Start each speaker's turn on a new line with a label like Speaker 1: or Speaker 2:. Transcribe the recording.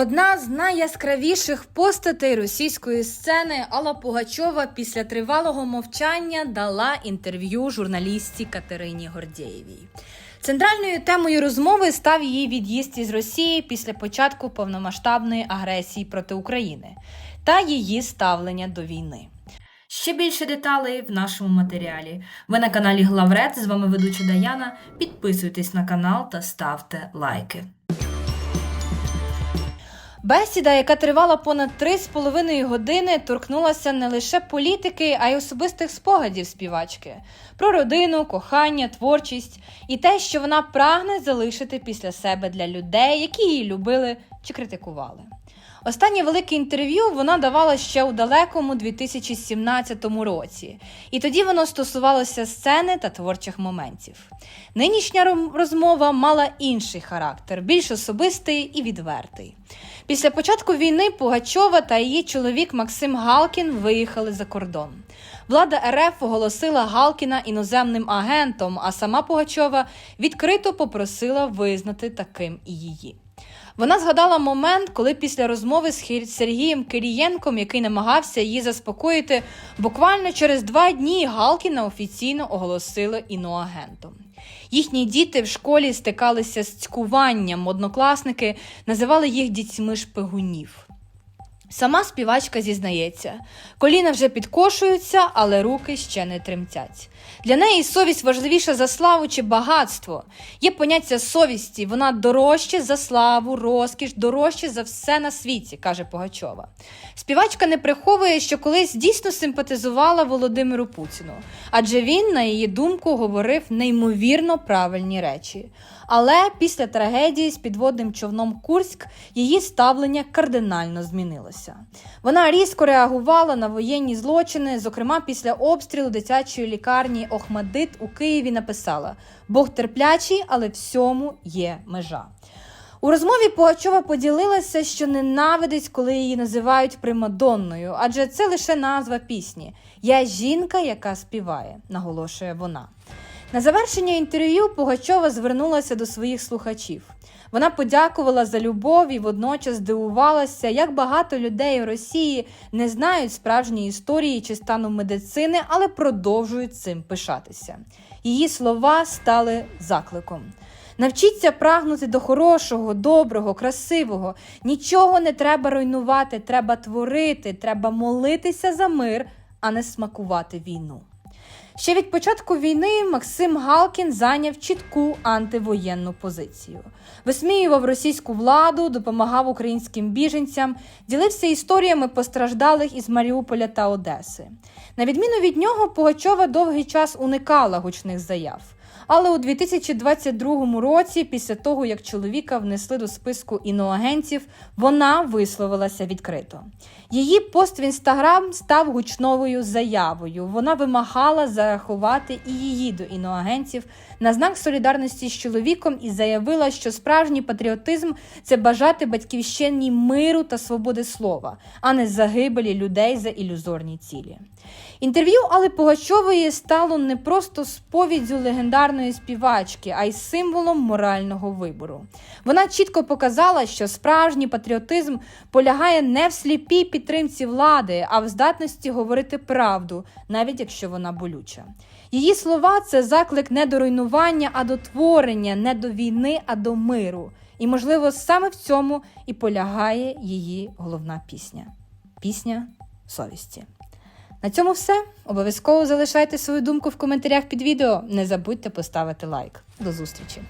Speaker 1: Одна з найяскравіших постатей російської сцени Алла Пугачова після тривалого мовчання дала інтерв'ю журналістці Катерині Гордєєвій. Центральною темою розмови став її від'їзд із Росії після початку повномасштабної агресії проти України та її ставлення до війни. Ще більше деталей в нашому матеріалі. Ви на каналі Главред. З вами ведуча Даяна. Підписуйтесь на канал та ставте лайки. Бесіда, яка тривала понад три з половиною години, торкнулася не лише політики, а й особистих спогадів співачки про родину, кохання, творчість і те, що вона прагне залишити після себе для людей, які її любили чи критикували. Останнє велике інтерв'ю вона давала ще у далекому 2017 році, і тоді воно стосувалося сцени та творчих моментів. Нинішня розмова мала інший характер, більш особистий і відвертий. Після початку війни Пугачова та її чоловік Максим Галкін виїхали за кордон. Влада РФ оголосила Галкіна іноземним агентом, а сама Пугачова відкрито попросила визнати таким і її. Вона згадала момент, коли після розмови з Сергієм Кирієнком, який намагався її заспокоїти, буквально через два дні Галкіна офіційно оголосили іноагентом. Їхні діти в школі стикалися з цькуванням, однокласники називали їх дітьми шпигунів. Сама співачка зізнається, коліна вже підкошуються, але руки ще не тремтять. Для неї совість важливіша за славу чи багатство. Є поняття совісті, вона дорожче за славу, розкіш, дорожче за все на світі, каже Пугачова. Співачка не приховує, що колись дійсно симпатизувала Володимиру Путіну, адже він, на її думку, говорив неймовірно правильні речі. Але після трагедії з підводним човном Курськ її ставлення кардинально змінилося. Вона різко реагувала на воєнні злочини. Зокрема, після обстрілу дитячої лікарні Охмадит у Києві написала: Бог терплячий, але всьому є межа. У розмові Пугачова поділилася, що ненавидить, коли її називають примадонною, адже це лише назва пісні. Я жінка, яка співає, наголошує вона. На завершення інтерв'ю Пугачова звернулася до своїх слухачів. Вона подякувала за любов і водночас здивувалася, як багато людей у Росії не знають справжньої історії чи стану медицини, але продовжують цим пишатися. Її слова стали закликом. Навчіться прагнути до хорошого, доброго, красивого. Нічого не треба руйнувати, треба творити, треба молитися за мир, а не смакувати війну. Ще від початку війни Максим Галкін зайняв чітку антивоєнну позицію. Висміював російську владу, допомагав українським біженцям, ділився історіями постраждалих із Маріуполя та Одеси. На відміну від нього, Пугачова довгий час уникала гучних заяв. Але у 2022 році, після того як чоловіка внесли до списку іноагентів, вона висловилася відкрито. Її пост в інстаграм став гучновою заявою. Вона вимагала зарахувати і її до іноагентів на знак солідарності з чоловіком і заявила, що справжній патріотизм це бажати батьківщині миру та свободи слова, а не загибелі людей за ілюзорні цілі. Інтерв'ю Алли Пугачової стало не просто сповіддю легендарної співачки, а й символом морального вибору. Вона чітко показала, що справжній патріотизм полягає не в сліпій підтримці влади, а в здатності говорити правду, навіть якщо вона болюча. Її слова це заклик не до руйнування, а до творення, не до війни, а до миру. І, можливо, саме в цьому і полягає її головна пісня пісня совісті. На цьому все. Обов'язково залишайте свою думку в коментарях під відео. Не забудьте поставити лайк. До зустрічі!